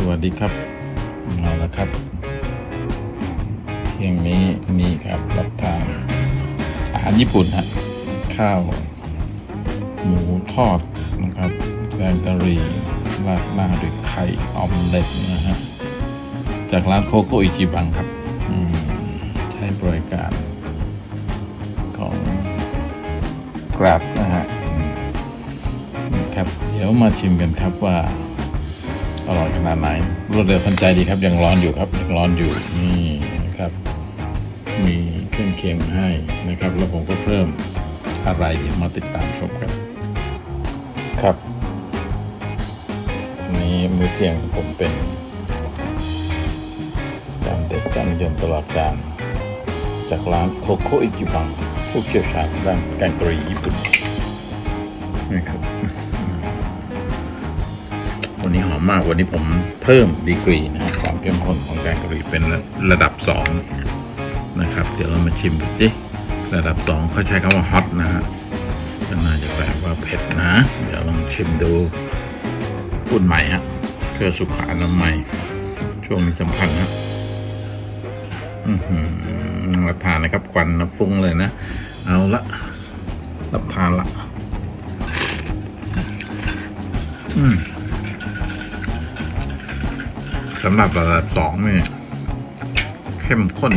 สวัสดีครับมาแล้วครับเที่ยงนี้นี่ครับรับทานอาหารญี่ปุ่นฮะข้าว หมูทอดนะครับแกงกะหรี่ราดหน้าด้วยไข่ออมเล็ตนะฮะจากร้านโคโค่อิจิบังครับใช้บริการของกราบนะฮะนะครับ เดี๋ยวมาชิมกันครับว่า อร่อยขนาดไหน รวดเร็วทันใจดีครับยังร้อนอยู่ครับยังร้อนอยู่นี่นะครับ มีเครื่องเคียงมาให้นะครับ แล้วผมก็เพิ่มอะไรเดี๋ยวมาติดตามชมกันครับวันนี้มื้อเที่ยงของผมเป็นจานเด็ดจานนิยมตลอดกาลจากร้านโคโค่อิจิบังผู้เชี่ยวชาญด้านแกงกะหรี่ญี่ปุ่นนี่ครับ วันนี้หอมมากวันนี้ผมเพิ่มดีกรีนะฮะความเข้มข้นของแกงกะหรี่เป็นระดับสองนะครับ เดี๋ยวเรามาชิมกันสิระดับสองเขาใช้คำว่าฮอตนะฮะก็น่าจะแปลว่าเผ็ดนะ เดี๋ยวลองชิมดูพูดใหม่ฮะเพื่อสุขอนามัยช่วงนี้สำคัญนะอือหือรับทานนะครับควันนะฟุ้งเลยนะ เอาละรับทานละ สำหรับระดับสองเนี่ยเข้มข้น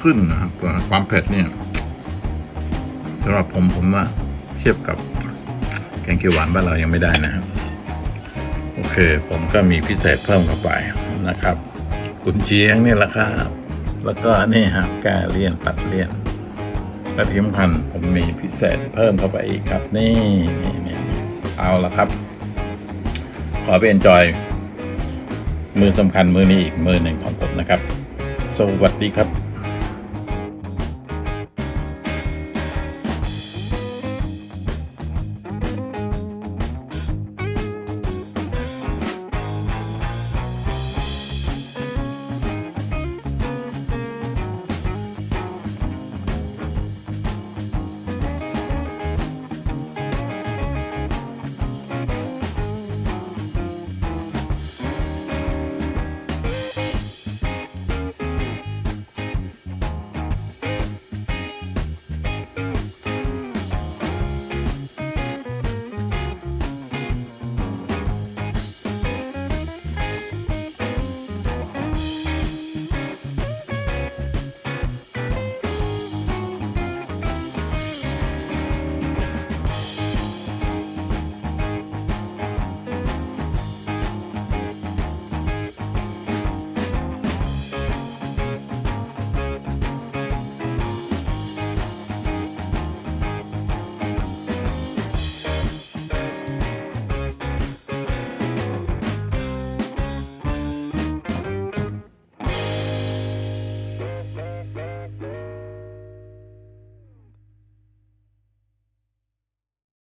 ขึ้นนะครับความเผ็ดเนี่ยสำหรับผมผมว่าเทียบกับแกงเขียวหวานบ้านเรายังไม่ได้นะครับโอเค ผมก็มีพิเศษเพิ่มเข้าไปนะครับกุนเชียงนี่แหละครับแล้วก็นี่ครับแกเลี่ยนตัดเลี่ยนและที่สำคัญผมมีพิเศษเพิ่มเข้าไปอีกครับ นี่นี่นี่เอาละครับ ขอไปเอนจอย มือสำคัญมือนี้อีกมือหนึ่งของผมนะครับ สวัสดีครับ